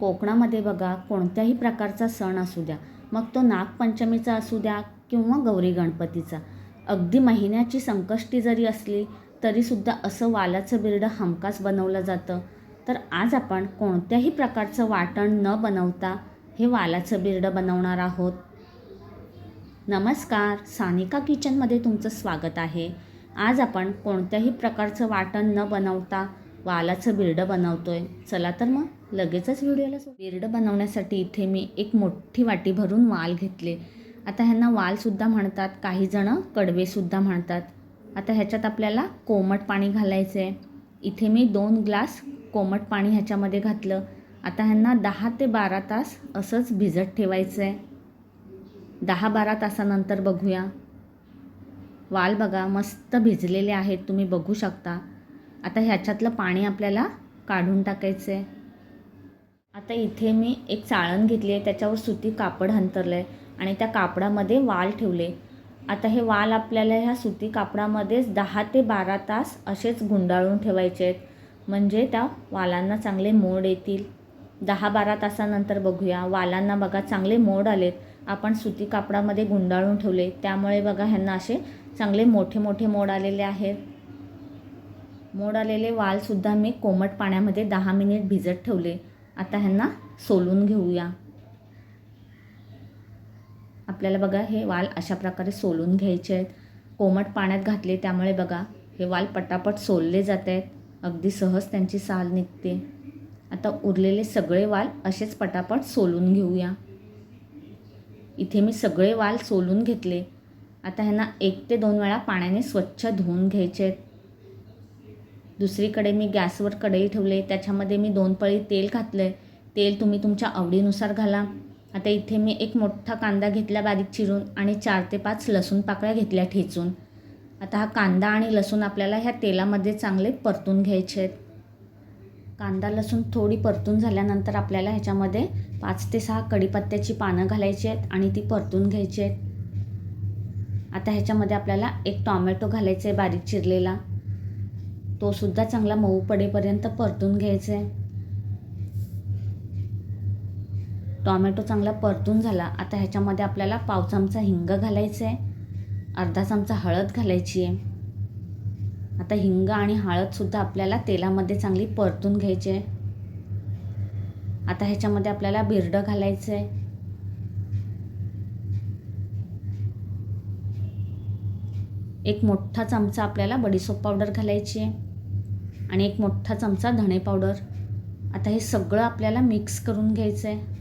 कोकणामध्ये बघा कोणत्याही प्रकारचा सण असू द्या मग तो नागपंचमीचा असू द्या किंवा गौरी गणपतीचा. अगदी महिन्याची संकष्टी जरी असली तरीसुद्धा असं वालाचं बिरडं हमखास बनवलं जातं. तर आज आपण कोणत्याही प्रकारचं वाटण न बनवता हे वालाचं बिरडं बनवणार आहोत. नमस्कार सानिका किचनमध्ये तुमचं स्वागत आहे. आज आपण कोणत्याही प्रकारचं वाटण न बनवता वालाचं बिरडं बनवतो आहे चला तर मग. लगेचच व्हिडिओला सु- बिरडं बनवण्यासाठी इथे मी एक मोठी वाटी भरून वाल घेतले. आता ह्यांना वालसुद्धा म्हणतात काहीजणं कडवेसुद्धा म्हणतात. आता ह्याच्यात आपल्याला कोमट पाणी घालायचं आहे इथे मी दोन ग्लास कोमट पाणी ह्याच्यामध्ये घातलं. आता ह्यांना दहा ते बारा तास असंच भिजत ठेवायचं आहे दहा बारा तासानंतर बघूया. वाल बघा मस्त भिजलेले आहेत तुम्ही बघू शकता. आता ह्याच्यातलं पाणी आपल्याला काढून टाकायचं आहे आता इथे मी एक चाळण घेतली आहे त्याच्यावर सुती कापड अंतरलं आहे आणि त्या कापडामध्ये वाल ठेवले. आता हे वाल आपल्याला ह्या सुती कापडामध्येच दहा ते बारा तास असेच गुंडाळून ठेवायचे आहेत. म्हणजे त्या वालांना चांगले मोड येतील. दहा बारा तासानंतर बघूया. वालांना बघा चांगले मोड आलेत. आपण सुती कापडामध्ये गुंडाळून ठेवले. त्यामुळे बघा ह्यांना असे चांगले मोठे मोठे मोड आलेले आहेत. मोड आलेले वालसुद्धा मी कोमट पाण्यामध्ये दहा मिनिट भिजत ठेवले. आता ह्यांना सोलून घेऊया. आपल्याला बघा हे वाल अशा प्रकारे सोलून घ्यायचे आहेत. कोमट पाण्यात घातले त्यामुळे बघा हे वाल पटापट सोलले जात आहेत. अगदी सहज त्यांची साल निघते. आता उरलेले सगळे वाल असेच पटापट सोलून घेऊया. इथे मी सगळे वाल सोलून घेतले. आता ह्यांना एक ते दोन वेळा पाण्याने स्वच्छ धुवून घ्यायचे आहेत. दुसरीकडे मी गॅसवर कढई ठेवले त्याच्यामध्ये मी दोन पळी तेल घातलं आहे तेल तुम्ही तुमच्या आवडीनुसार घाला. आता इथे मी एक मोठा कांदा घेतला बारीक चिरून आणि चार ते पाच लसूण पाकळ्या घेतल्या ठेचून. आता हा कांदा आणि लसूण आपल्याला ह्या तेलामध्ये चांगले परतून घ्यायचे आहेत. कांदा लसूण थोडी परतून झाल्यानंतर आपल्याला ह्याच्यामध्ये पाच ते सहा कढीपत्त्याची पानं घालायची आहेत आणि ती परतून घ्यायची आहेत. आता ह्याच्यामध्ये आपल्याला एक टॉमॅटो घालायचं आहे बारीक चिरलेला. तो सुद्धा चांगला मऊ पडेपर्यंत परतून घ्यायचा आहे टॉमॅटो चांगला परतून झाला. आता ह्याच्यामध्ये आपल्याला पाव चमचा हिंग घालायचं आहे अर्धा चमचा हळद घालायची आहे आता हिंग आणि हळदसुद्धा आपल्याला तेलामध्ये चांगली परतून घ्यायची आहे आता ह्याच्यामध्ये आपल्याला बिरडं घालायचं आहे एक मोठा चमचा आपल्याला बडीसोप पावडर घालायची आहे आणि एक मोठा चमचा धणे पावडर. आता हे सगळं आपल्याला मिक्स करून घ्यायचं आहे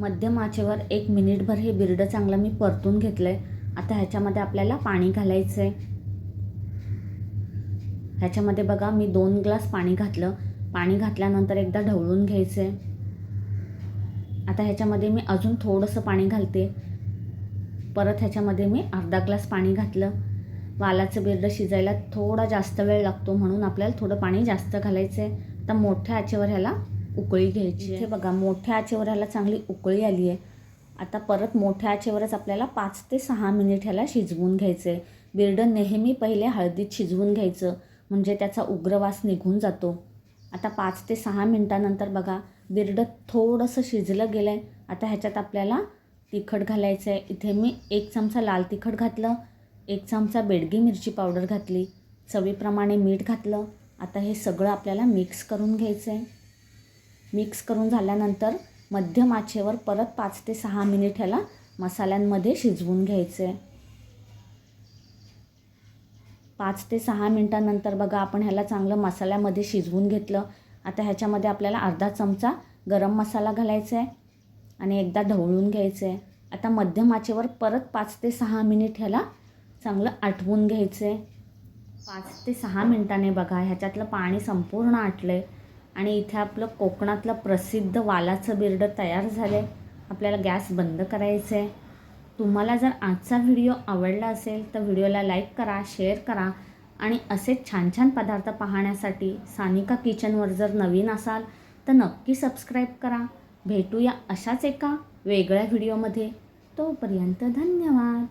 मध्यम आचेवर एक मिनिटभर हे बिरडं चांगलं मी परतून घेतलं आहे आता ह्याच्यामध्ये आपल्याला पाणी घालायचं आहे ह्याच्यामध्ये बघा मी दोन ग्लास पाणी घातलं. पाणी घातल्यानंतर एकदा ढवळून घ्यायचं आहे आता ह्याच्यामध्ये मी अजून थोडंसं पाणी घालते. परत ह्याच्यामध्ये मी अर्धा ग्लास पाणी घातलं. वालाचं बिरडं शिजायला थोडा जास्त वेळ लागतो म्हणून आपल्याला थोडं पाणी जास्त घालायचं आहे आता मोठ्या आचेवर ह्याला उकळी घ्यायची आहे. बघा मोठ्या आचेवर ह्याला चांगली उकळी आली आहे. आता परत मोठ्या आचेवरच आपल्याला पाच ते सहा मिनिट ह्याला शिजवून घ्यायचं आहे बिरडं नेहमी पहिले हळदीत शिजवून घ्यायचं म्हणजे त्याचा उग्रवास निघून जातो. आता पाच ते सहा मिनटानंतर बघा बिरडं थोडंसं शिजलं गेलं आहे आता ह्याच्यात आपल्याला तिखट घालायचं आहे इथे मी एक चमचा लाल तिखट घातलं. एक चमचा बेडगी मिरची पावडर घातली चवीप्रमाणे मीठ घातलं. आता हे सगळं आपल्याला मिक्स करून घ्यायचं आहे मिक्स करून झाल्यानंतर मध्यम आचेवर परत पाच ते सहा मिनिट ह्याला मसाल्यांमध्ये शिजवून घ्यायचं आहे पाच ते सहा मिनटानंतर बघा आपण ह्याला चांगलं मसाल्यामध्ये शिजवून घेतलं. आता ह्याच्यामध्ये आपल्याला अर्धा चमचा गरम मसाला घालायचा आहे आणि एकदा ढवळून घ्यायचं आहे आता मध्यम आचेवर परत पाच ते सहा मिनिट ह्याला चांगलं आटवून घ्यायचं आहे पाच ते सहा मिनटाने बघा ह्याच्यातलं पाणी संपूर्ण आटलं आहे आणि इथे आपलं कोकणातलं प्रसिद्ध वालाचं बिरडं तयार झालं आहे आपल्याला गॅस बंद करायचं आहे तुम्हाला जर आजचा व्हिडिओ आवडला असेल तर व्हिडिओला लाईक करा शेअर करा. आणि असेच छान छान पदार्थ पाहण्यासाठी सानिका किचनवर जर नवीन असाल तर नक्की सबस्क्राईब करा. भेटूया अशाच एका वेगळ्या व्हिडिओमध्ये. तोपर्यंत धन्यवाद.